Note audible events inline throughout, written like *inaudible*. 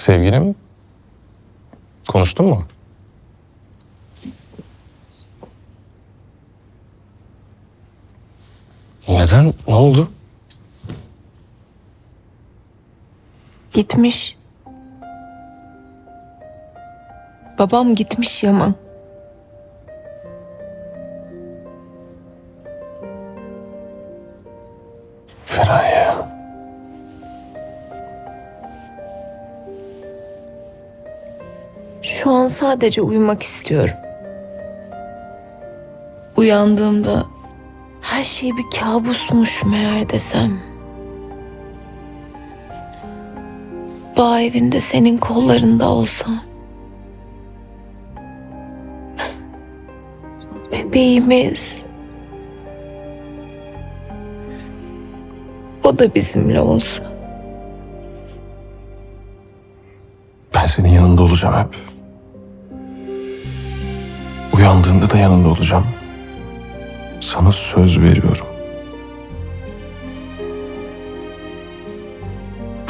Sevgilim, konuştun mu? Neden? Ne oldu? Gitmiş. Babam gitmiş Yaman. Sadece uyumak istiyorum. Uyandığımda her şey bir kabusmuş meğer desem. Bağ evinde senin kollarında olsam. *laughs* Bebeğimiz. O da bizimle olsa. Ben senin yanında olacağım hep. Uyandığında da yanında olacağım. Sana söz veriyorum.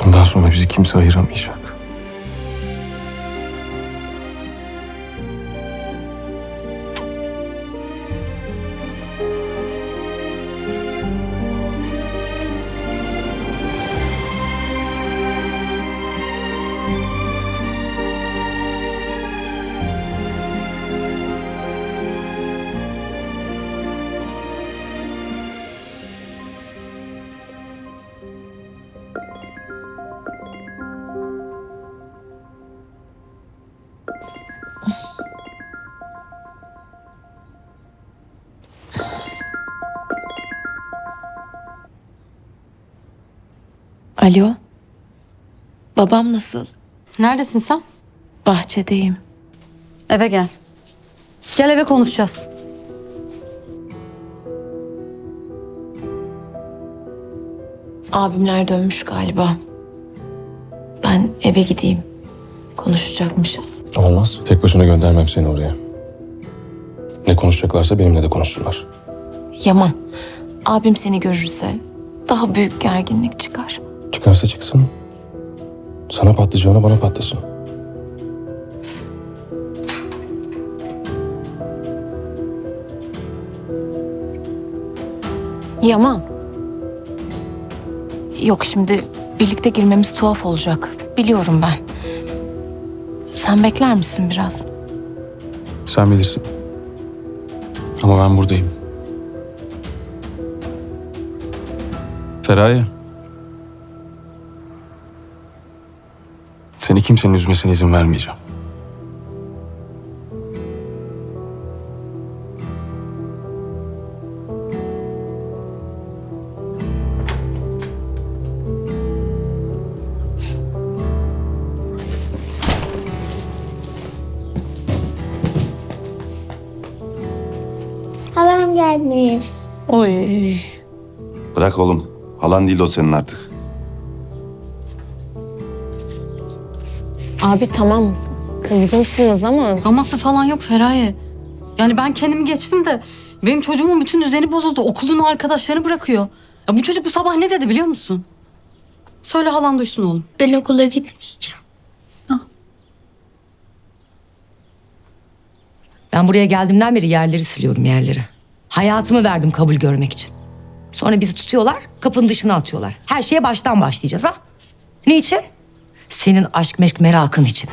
Bundan sonra bizi kimse ayıramayacak. Alo. Babam nasıl? Neredesin sen? Bahçedeyim. Eve gel. Gel eve konuşacağız. Abimler dönmüş galiba. Ben eve gideyim. Konuşacakmışız. Olmaz. Tek başına göndermem seni oraya. Ne konuşacaklarsa benimle de konuşsunlar. Yaman, abim seni görürse daha büyük gerginlik çıkar. Çıkarsa çıksın. Sana patlayacağına bana patlasın. Yaman. Yok şimdi birlikte girmemiz tuhaf olacak. Biliyorum ben. Sen bekler misin biraz? Sen bilirsin. Ama ben buradayım. Feraye. Seni kimsenin üzmesine izin vermeyeceğim. Halam gelmiş. Oy. Bırak oğlum. Halan değil o senin artık. Abi tamam kızgınsınız ama Aması falan yok Feraye. Yani ben kendimi geçtim de benim çocuğumun bütün düzeni bozuldu. Okulun arkadaşlarını bırakıyor. Ya bu çocuk bu sabah ne dedi biliyor musun? Söyle halan duysun oğlum. ben okula gitmeyeceğim. Ben buraya geldiğimden beri yerleri siliyorum yerleri. Hayatımı verdim kabul görmek için. Sonra bizi tutuyorlar, kapının dışına atıyorlar. Her şeye baştan başlayacağız ha? Niçin? Senin aşk meşk merakın için.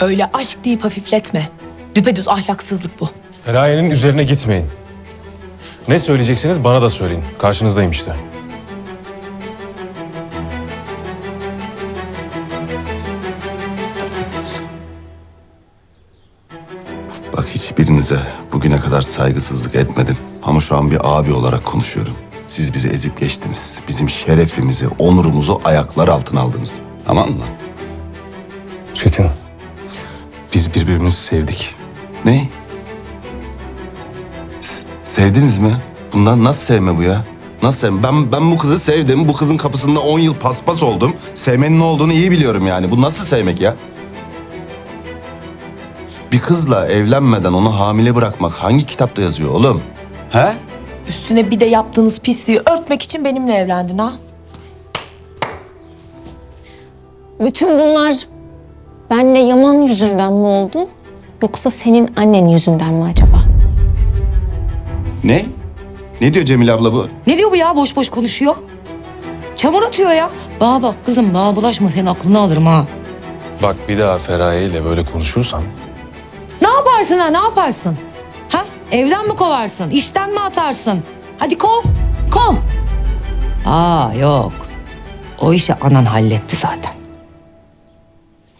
Öyle aşk deyip hafifletme. Düpedüz ahlaksızlık bu. Feraye'nin üzerine gitmeyin. Ne söyleyeceksiniz bana da söyleyin. Karşınızdayım işte. Bak hiçbirinize bugüne kadar saygısızlık etmedim. Ama şu an bir abi olarak konuşuyorum. Siz bizi ezip geçtiniz. Bizim şerefimizi, onurumuzu ayaklar altına aldınız. Tamam mı? Çetin, biz birbirimizi sevdik. Ne? S- sevdiniz mi? Bundan nasıl sevme bu ya? Nasıl sevme? Ben, ben bu kızı sevdim. Bu kızın kapısında 10 yıl paspas oldum. Sevmenin ne olduğunu iyi biliyorum yani. Bu nasıl sevmek ya? Bir kızla evlenmeden onu hamile bırakmak hangi kitapta yazıyor oğlum? He? Üstüne bir de yaptığınız pisliği örtmek için benimle evlendin ha? Bütün bunlar benle Yaman yüzünden mi oldu? Yoksa senin annen yüzünden mi acaba? Ne? Ne diyor Cemile abla bu? Ne diyor bu ya boş boş konuşuyor? Çamur atıyor ya. Bana bak kızım bana bulaşma senin aklını alırım ha. Bak bir daha Feraye ile böyle konuşursan Ne yaparsın ha ne yaparsın? Evden mi kovarsın? İşten mi atarsın? Hadi kov, kov. Aa yok. O işi anan halletti zaten.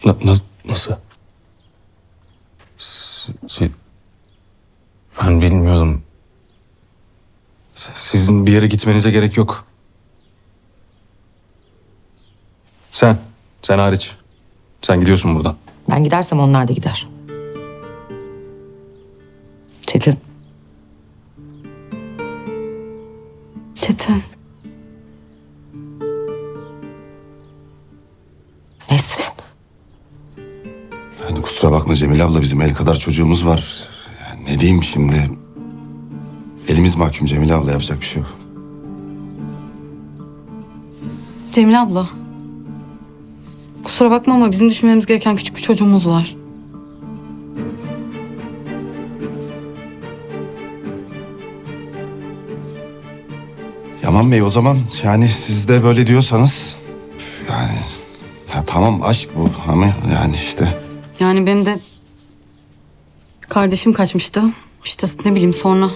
Na- na- nasıl? Si- ben bilmiyordum. S- Sizin bir yere gitmenize gerek yok. Sen, sen hariç. Sen gidiyorsun buradan. Ben gidersem onlar da gider. Çetin. Çetin. Nesrin. Yani kusura bakma Cemile abla bizim el kadar çocuğumuz var. Yani ne diyeyim şimdi? Elimiz mahkum Cemile abla yapacak bir şey yok. Cemile abla. Kusura bakma ama bizim düşünmemiz gereken küçük bir çocuğumuz var. Yaman Bey o zaman yani siz de böyle diyorsanız yani ya tamam aşk bu ama yani işte Yani benim de kardeşim kaçmıştı. İşte ne bileyim sonra.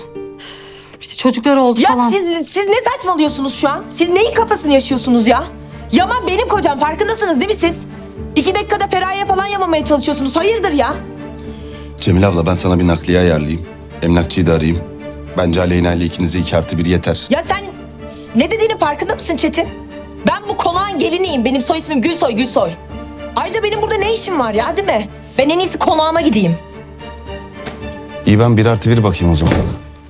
İşte çocukları oldu Ya falan. siz, siz ne saçmalıyorsunuz şu an? Siz neyin kafasını yaşıyorsunuz ya? Yaman benim kocam farkındasınız değil mi siz? İki dakikada Feraye falan yamamaya çalışıyorsunuz. Hayırdır ya? Cemile abla ben sana bir nakliye ayarlayayım. Emlakçıyı da arayayım. Bence Aleyna ile ikinize iki artı bir yeter. Ya sen ne dediğinin farkında mısın Çetin? Ben bu konağın geliniyim. Benim soy ismim Gülsoy Gülsoy. Ayrıca benim burada ne işim var ya değil mi? Ben en iyisi konağıma gideyim. İyi ben bir artı bir bakayım o zaman.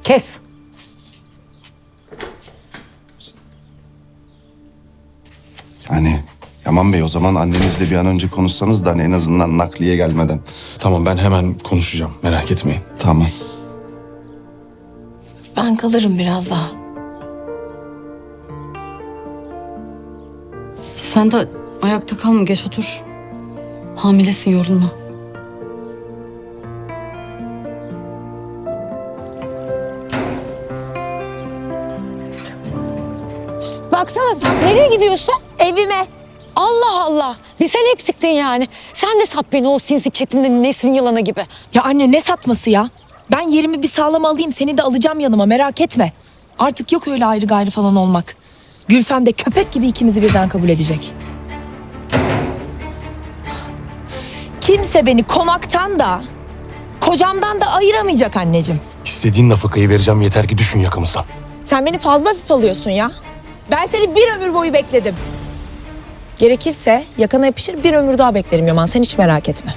Kes. Yani Yaman Bey o zaman annenizle bir an önce konuşsanız da hani en azından nakliye gelmeden. Tamam ben hemen konuşacağım. Merak etmeyin. Tamam. Ben kalırım biraz daha. Sen de ayakta kalma geç otur. Hamilesin yorulma. Baksana sen nereye gidiyorsun? Evime. Allah Allah. Bir sen eksiktin yani. Sen de sat beni o sinsi Çetin'le Nesrin yılanı gibi. Ya anne ne satması ya? Ben yerimi bir sağlam alayım seni de alacağım yanıma merak etme. Artık yok öyle ayrı gayrı falan olmak. Gülfem de köpek gibi ikimizi birden kabul edecek. Kimse beni konaktan da kocamdan da ayıramayacak anneciğim. İstediğin nafakayı vereceğim yeter ki düşün yakamızdan. Sen beni fazla hafif alıyorsun ya. Ben seni bir ömür boyu bekledim. Gerekirse yakana yapışır bir ömür daha beklerim Yaman. Sen hiç merak etme.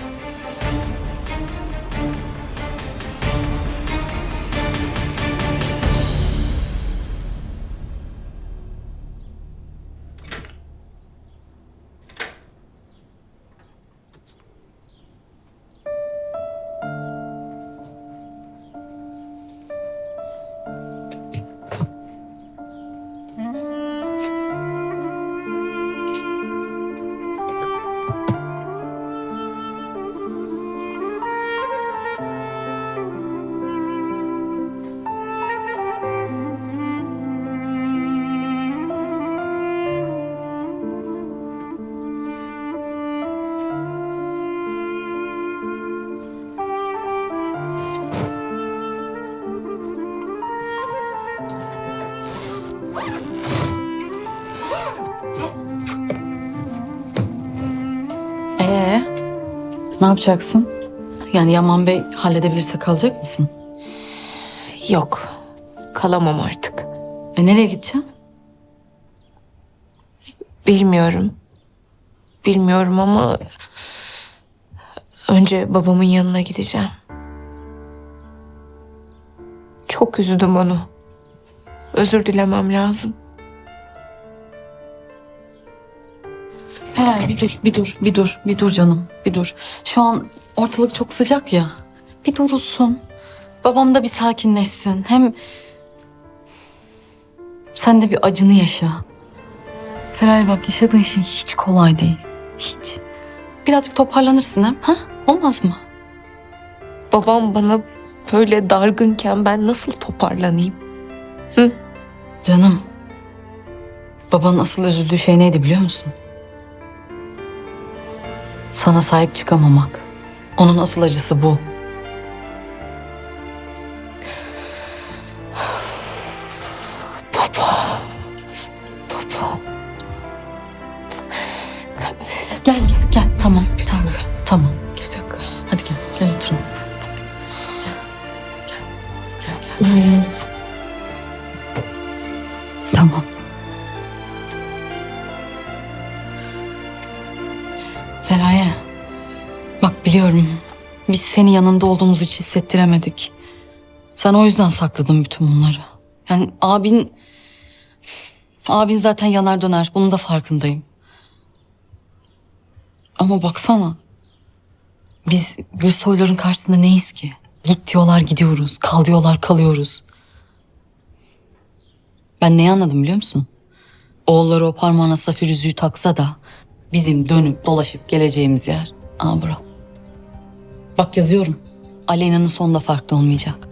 嗯。Yapacaksın? Yani Yaman Bey halledebilirse kalacak mısın? Yok. Kalamam artık. E nereye gideceğim? Bilmiyorum. Bilmiyorum ama önce babamın yanına gideceğim. Çok üzdüm onu. Özür dilemem lazım. Feray bir dur, bir dur, bir dur, bir dur canım, bir dur. Şu an ortalık çok sıcak ya. Bir durulsun. Babam da bir sakinleşsin. Hem sen de bir acını yaşa. Feray bak yaşadığın şey hiç kolay değil. Hiç. Birazcık toparlanırsın hem. Ha? Olmaz mı? Babam bana böyle dargınken ben nasıl toparlanayım? Canım. Babanın asıl üzüldüğü şey neydi biliyor musun? Sana sahip çıkamamak. Onun asıl acısı bu. Feraye. Bak biliyorum. Biz senin yanında olduğumuzu hiç hissettiremedik. Sen o yüzden sakladın bütün bunları. Yani abin... Abin zaten yanar döner. Bunun da farkındayım. Ama baksana. Biz Gülsoyların karşısında neyiz ki? Git diyorlar gidiyoruz. Kal diyorlar kalıyoruz. Ben neyi anladım biliyor musun? Oğulları o parmağına safir yüzüğü taksa da bizim dönüp dolaşıp geleceğimiz yer. Aa bura. Bak yazıyorum. Aleyna'nın sonunda farklı olmayacak.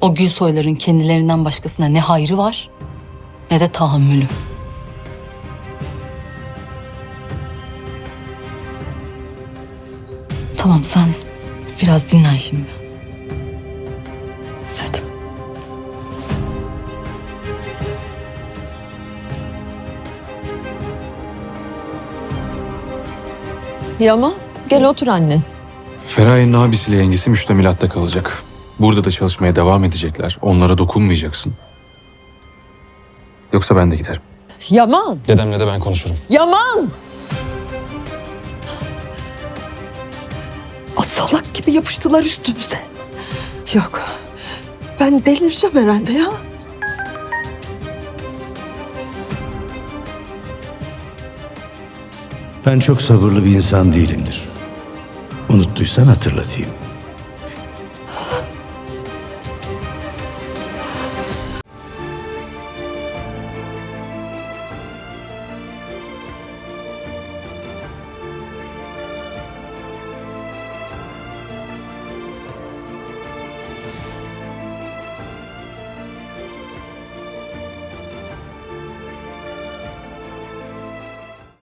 O Gülsoyların kendilerinden başkasına ne hayrı var ne de tahammülü. Tamam sen biraz dinlen şimdi. Yaman gel otur anne. Feraye'nin abisiyle yengesi müştemilatta kalacak. Burada da çalışmaya devam edecekler. Onlara dokunmayacaksın. Yoksa ben de giderim. Yaman, Dedemle de ben konuşurum. Yaman! Salak gibi yapıştılar üstümüze. Yok, ben delireceğim herhalde ya. Ben çok sabırlı bir insan değilimdir. Unuttuysan hatırlatayım.